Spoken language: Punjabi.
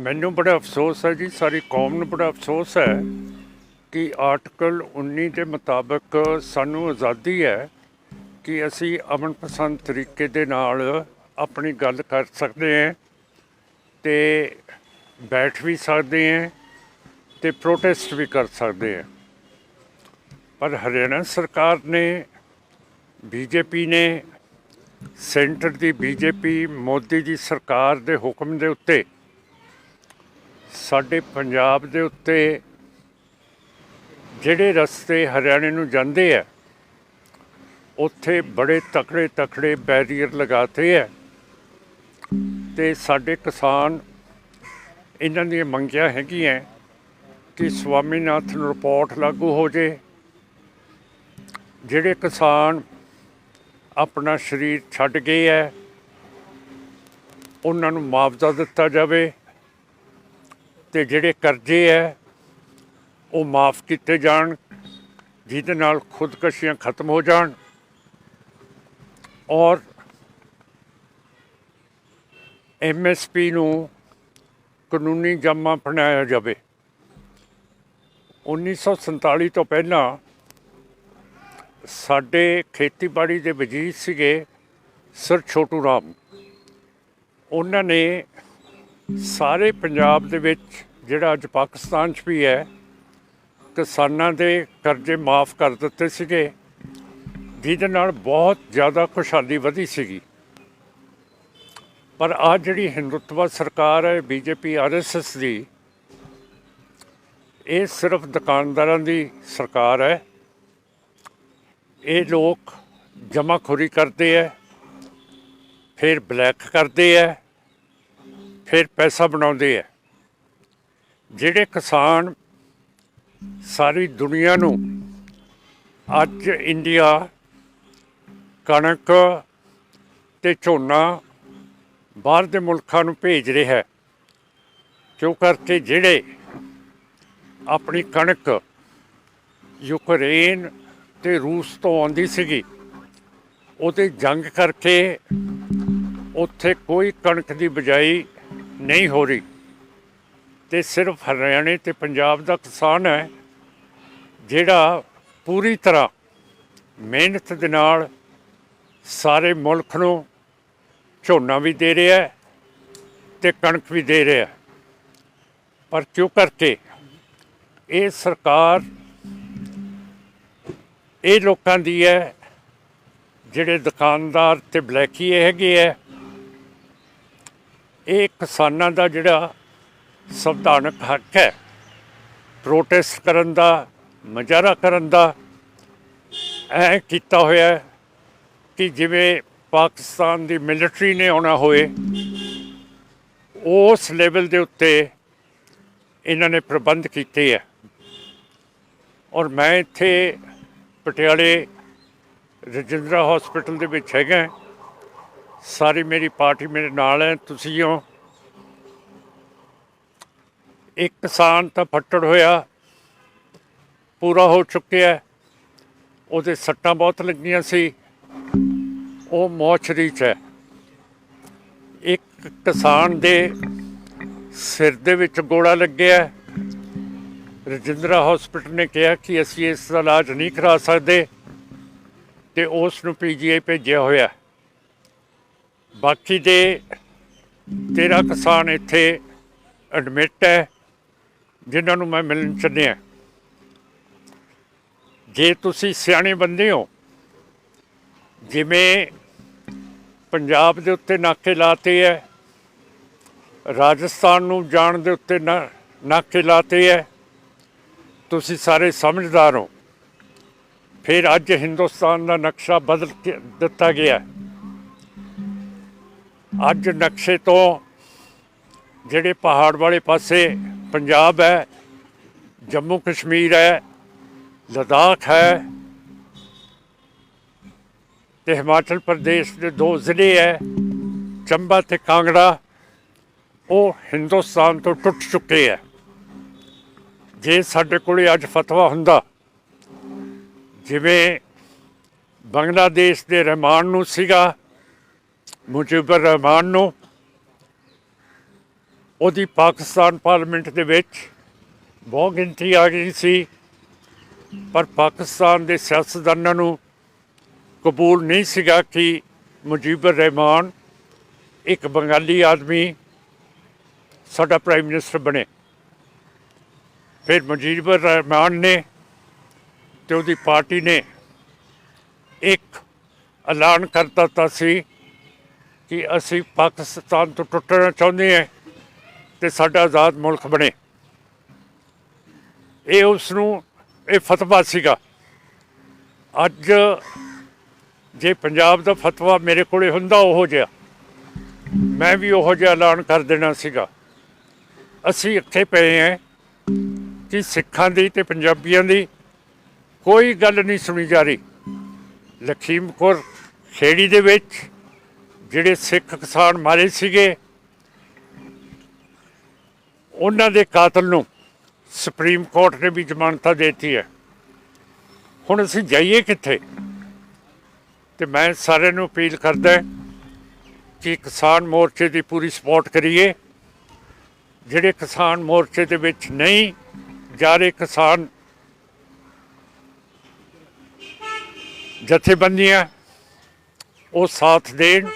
ਮੈਨੂੰ ਬੜਾ ਅਫਸੋਸ ਹੈ ਜੀ, ਸਾਰੀ ਕੌਮ ਨੂੰ ਬੜਾ ਅਫਸੋਸ ਹੈ ਕਿ ਆਰਟੀਕਲ 19 ਦੇ ਮੁਤਾਬਕ ਸਾਨੂੰ ਆਜ਼ਾਦੀ ਹੈ ਕਿ ਅਸੀਂ ਅਮਨ ਪਸੰਦ ਤਰੀਕੇ ਦੇ ਨਾਲ ਆਪਣੀ ਗੱਲ ਕਰ ਸਕਦੇ ਹਾਂ ਤੇ ਬੈਠ ਵੀ ਸਕਦੇ ਹਾਂ ਤੇ ਪ੍ਰੋਟੈਸਟ ਵੀ ਕਰ ਸਕਦੇ ਹਾਂ। ਪਰ ਹਰਿਆਣਾ ਸਰਕਾਰ ਨੇ, ਬੀਜੇਪੀ ਨੇ, ਸੈਂਟਰ ਦੀ ਬੀਜੇਪੀ, ਮੋਦੀ ਦੀ ਸਰਕਾਰ ਦੇ ਹੁਕਮ ਦੇ ਉੱਤੇ ਸਾਡੇ ਪੰਜਾਬ ਦੇ ਉੱਤੇ ਜਿਹੜੇ ਰਸਤੇ ਹਰਿਆਣੇ ਨੂੰ ਜਾਂਦੇ ਆ, ਉੱਥੇ ਬੜੇ ਤਕੜੇ ਤਕੜੇ ਬੈਰੀਅਰ ਲਗਾਤੇ ਹੈ ਤੇ ਸਾਡੇ ਕਿਸਾਨ ਇਹਨਾਂ ਦੀਆਂ ਮੰਗੀਆਂ ਹੈਗੀਆਂ ਕਿ ਸਵਾਮੀਨਾਥਨ ਰਿਪੋਰਟ ਲਾਗੂ ਹੋ ਜੇ, ਜਿਹੜੇ ਕਿਸਾਨ ਆਪਣਾ ਸਰੀਰ ਛੱਡ ਗਏ ਹੈ ਉਹਨਾਂ ਨੂੰ ਮੁਆਵਜ਼ਾ ਦਿੱਤਾ ਜਾਵੇ ਤੇ ਜਿਹੜੇ ਕਰਜ਼ੇ ਹੈ ਉਹ ਮਾਫ ਕੀਤੇ ਜਾਣ, ਜਿਹਦੇ ਨਾਲ ਖੁਦਕਸ਼ੀਆਂ ਖਤਮ ਹੋ ਜਾਣ। ਔਰ ਐਮਐਸਪੀ ਨੂੰ ਕਾਨੂੰਨੀ ਜਮਾ ਬਣਾਇਆ ਜਾਵੇ। 1947 ਤੋਂ ਪਹਿਲਾਂ ਸਾਡੇ ਖੇਤੀਬਾੜੀ ਦੇ ਵਜ਼ੀਰ ਸੀਗੇ ਸਰ ਛੋਟੂ ਰਾਮ। ਉਹਨਾਂ ਨੇ ਸਾਰੇ ਪੰਜਾਬ ਦੇ ਵਿੱਚ ਜਿਹੜਾ ਅੱਜ ਪਾਕਿਸਤਾਨ 'ਚ ਵੀ ਹੈ, ਕਿਸਾਨਾਂ ਦੇ ਕਰਜ਼ੇ ਮਾਫ ਕਰ ਦਿੱਤੇ ਸੀਗੇ, ਜਿਹਦੇ ਨਾਲ ਬਹੁਤ ਜ਼ਿਆਦਾ ਖੁਸ਼ਹਾਲੀ ਵਧੀ ਸੀਗੀ। ਪਰ ਆ ਜਿਹੜੀ ਹਿੰਦੁੱਤਵਾ ਸਰਕਾਰ ਹੈ, ਬੀਜੇਪੀ ਆਰਐਸਐਸ ਦੀ, ਇਹ ਸਿਰਫ ਦੁਕਾਨਦਾਰਾਂ ਦੀ ਸਰਕਾਰ ਹੈ। ਇਹ ਲੋਕ ਜਮਾਖੋਰੀ ਕਰਦੇ ਹੈ, ਫਿਰ ਬਲੈਕ ਕਰਦੇ ਹੈ। ਫਿਰ ਪੈਸਾ ਬਣਾਉਂਦੇ ਹੈ ਜਿਹੜੇ ਕਿਸਾਨ ਸਾਰੀ ਦੁਨੀਆ ਨੂੰ ਅੱਜ ਇੰਡੀਆ ਕਣਕ ਤੇ ਝੋਨਾ ਬਾਹਰ ਦੇ ਮੁਲਕਾਂ ਨੂੰ ਭੇਜ ਰਿਹਾ ਹੈ ਕਿਉਂ ਕਰਕੇ ਜਿਹੜੇ ਆਪਣੀ ਕਣਕ ਯੂਕਰੇਨ ਤੇ ਰੂਸ ਤੋਂ ਆਉਂਦੀ ਸੀਗੀ, ਉਹਦੇ ਜੰਗ ਕਰਕੇ ਉੱਥੇ ਕੋਈ ਕਣਕ ਦੀ ਬਜਾਈ ਨਹੀਂ ਹੋ ਰਹੀ। ਤੇ ਸਿਰਫ ਹਰਿਆਣੇ ਤੇ ਪੰਜਾਬ ਦਾ ਕਿਸਾਨ ਹੈ, ਜਿਹੜਾ ਪੂਰੀ ਤਰ੍ਹਾਂ ਮਿਹਨਤ ਦੇ ਨਾਲ ਸਾਰੇ ਮੁਲਕ ਨੂੰ ਝੋਨਾ ਵੀ ਦੇ ਰਿਹਾ ਹੈ ਤੇ ਕਣਕ ਵੀ ਦੇ ਰਿਹਾ ਪਰ ਕਿਉਂ ਕਰਕੇ ਇਹ ਸਰਕਾਰ, ਇਹ ਲੋਕਾਂ ਦੀ ਹੈ, ਜਿਹੜੇ ਦੁਕਾਨਦਾਰ ਤੇ ਬਲੈਕੀ ਹੈਗੇ ਹੈ ਇਹ ਕਿਸਾਨਾਂ ਦਾ ਜਿਹੜਾ ਸੰਵਿਧਾਨਕ ਹੱਕ ਹੈ ਪ੍ਰੋਟੈਸਟ ਕਰਨ ਦਾ, ਮੁਜ਼ਾਹਰਾ ਕਰਨ ਦਾ, ਐ ਕੀਤਾ ਹੋਇਆ ਕਿ ਜਿਵੇਂ ਪਾਕਿਸਤਾਨ ਦੀ ਮਿਲਟਰੀ ਨੇ ਆਉਣਾ ਹੋਏ, ਉਸ ਲੈਵਲ ਦੇ ਉੱਤੇ ਇਹਨਾਂ ਨੇ ਪ੍ਰਬੰਧ ਕੀਤੇ ਹੈ। ਔਰ ਮੈਂ ਇੱਥੇ ਪਟਿਆਲੇ ਰਜਿੰਦਰਾ ਹਸਪੀਟਲ ਦੇ ਵਿੱਚ ਹੈਗਾ ਸਾਰੀ ਮੇਰੀ ਪਾਰਟੀ ਮੇਰੇ ਨਾਲ ਹੈ, ਤੁਸੀਂ ਹੋ। ਇੱਕ ਕਿਸਾਨ ਤਾਂ ਫੱਟੜ ਹੋਇਆ, ਪੂਰਾ ਹੋ ਚੁੱਕਿਆ ਉਹਦੇ ਸੱਟਾਂ ਬਹੁਤ ਲੱਗੀਆਂ ਸੀ। ਉਹ ਮੋਚਰੀ 'ਚ ਹੈ। ਇੱਕ ਕਿਸਾਨ ਦੇ ਸਿਰ ਦੇ ਵਿੱਚ ਗੋਲਾ ਲੱਗਿਆ ਰਜਿੰਦਰਾ ਹਸਪੀਟਲ ਨੇ ਕਿਹਾ ਕਿ ਅਸੀਂ ਇਸ ਦਾ ਇਲਾਜ ਨਹੀਂ ਕਰਾ ਸਕਦੇ ਤੇ ਉਸ ਨੂੰ ਪੀਜੀਆਈ ਭੇਜਿਆ ਹੋਇਆ ਬਾਕੀ ਦੇ 13 ਕਿਸਾਨ ਇੱਥੇ ਐਡਮਿਟ ਹੈ, ਜਿਨ੍ਹਾਂ ਨੂੰ ਮੈਂ ਮਿਲਣ ਚੱਲਿਆ, ਜੇ ਤੁਸੀਂ ਸਿਆਣੇ ਬੰਦੇ ਹੋ, ਜਿਵੇਂ ਪੰਜਾਬ ਦੇ ਉੱਤੇ ਨਾਕੇ ਲਾਤੇ ਹੈ, ਰਾਜਸਥਾਨ ਨੂੰ ਜਾਣ ਦੇ ਉੱਤੇ ਨਾ- ਨਾਕੇ ਲਾਤੇ ਹੈ, ਤੁਸੀਂ ਸਾਰੇ ਸਮਝਦਾਰ ਹੋ ਫਿਰ ਅੱਜ ਹਿੰਦੁਸਤਾਨ ਦਾ ਨਕਸ਼ਾ ਬਦਲ ਕੇ ਦਿੱਤਾ ਗਿਆ ਹੈ। ਅੱਜ ਨਕਸ਼ੇ ਤੋਂ ਜਿਹੜੇ ਪਹਾੜ ਵਾਲੇ ਪਾਸੇ ਪੰਜਾਬ ਹੈ, ਜੰਮੂ ਕਸ਼ਮੀਰ ਹੈ, ਲਦਾਖ ਹੈ ਤੇ ਹਿਮਾਚਲ ਪ੍ਰਦੇਸ਼ ਦੇ ਦੋ ਜ਼ਿਲ੍ਹੇ ਹੈ, ਚੰਬਾ ਤੇ ਕਾਂਗੜਾ, ਉਹ ਹਿੰਦੁਸਤਾਨ ਤੋਂ ਟੁੱਟ ਚੁੱਕੇ ਹੈ। ਜੇ ਸਾਡੇ ਕੋਲੇ ਅੱਜ ਫਤਵਾ ਹੁੰਦਾ, ਜਿਵੇਂ ਬੰਗਲਾਦੇਸ਼ ਦੇ ਰਹਿਮਾਨ ਨੂੰ ਸੀਗਾ ਮੁਜੀਬੁਰ ਰਹਿਮਾਨ ਨੂੰ ਉਹਦੀ ਪਾਕਿਸਤਾਨ ਪਾਰਲੀਮੈਂਟ ਦੇ ਵਿੱਚ ਬਹੁਤ ਗਿਣਤੀ ਆ ਗਈ ਸੀ, ਪਰ ਪਾਕਿਸਤਾਨ ਦੇ ਸਿਆਸਤਦਾਨਾਂ ਨੂੰ ਕਬੂਲ ਨਹੀਂ ਸੀਗਾ ਕਿ ਮੁਜੀਬੁਰ ਰਹਿਮਾਨ ਇੱਕ ਬੰਗਾਲੀ ਆਦਮੀ ਸਾਡਾ ਪ੍ਰਾਈਮ ਮਿਨਿਸਟਰ ਬਣੇ। ਫਿਰ ਮੁਜੀਬੁਰ ਰਹਿਮਾਨ ਨੇ ਤੇ ਉਹਦੀ ਪਾਰਟੀ ਨੇ ਇੱਕ ਐਲਾਨ ਕਰ ਦਿੱਤਾ ਸੀ ਕਿ ਅਸੀਂ ਪਾਕਿਸਤਾਨ ਤੋਂ ਟੁੱਟਣਾ ਚਾਹੁੰਦੇ ਹਾਂ ਤੇ ਸਾਡਾ ਆਜ਼ਾਦ ਮੁਲਕ ਬਣੇ। ਇਹ ਉਸ ਨੂੰ, ਇਹ ਫਤਵਾ ਸੀਗਾ। ਅੱਜ ਜੇ ਪੰਜਾਬ ਦਾ ਫਤਵਾ ਮੇਰੇ ਕੋਲੇ ਹੁੰਦਾ ਉਹੋ ਜਿਹਾ, ਮੈਂ ਵੀ ਉਹੋ ਜਿਹਾ ਐਲਾਨ ਕਰ ਦੇਣਾ ਸੀਗਾ। ਅਸੀਂ ਇੱਥੇ ਪਏ ਹਾਂ ਕਿ ਸਿੱਖਾਂ ਦੀ ਤੇ ਪੰਜਾਬੀਆਂ ਦੀ ਕੋਈ ਗੱਲ ਨਹੀਂ ਸੁਣੀ ਜਾ ਰਹੀ। ਲਖੀਮਪੁਰ ਖੇੜੀ ਦੇ ਵਿੱਚ ਜਿਹੜੇ ਸਿੱਖ ਕਿਸਾਨ ਮਾਰੇ ਸੀਗੇ, ਉਹਨਾਂ ਦੇ ਕਾਤਲ ਨੂੰ ਸੁਪਰੀਮ ਕੋਰਟ ਨੇ ਵੀ ਜ਼ਮਾਨਤਾਂ ਦਿੱਤੀ ਹੈ ਹੁਣ ਅਸੀਂ ਜਾਈਏ ਕਿੱਥੇ? ਤੇ ਮੈਂ ਸਾਰਿਆਂ ਨੂੰ ਅਪੀਲ ਕਰਦਾ ਕਿ ਕਿਸਾਨ ਮੋਰਚੇ ਦੀ ਪੂਰੀ ਸਪੋਰਟ ਕਰੀਏ। ਜਿਹੜੇ ਕਿਸਾਨ ਮੋਰਚੇ ਦੇ ਵਿੱਚ ਨਹੀਂ ਜਾ ਰਹੇ ਕਿਸਾਨ ਜਥੇਬੰਦੀਆਂ, ਉਹ ਸਾਥ ਦੇਣ।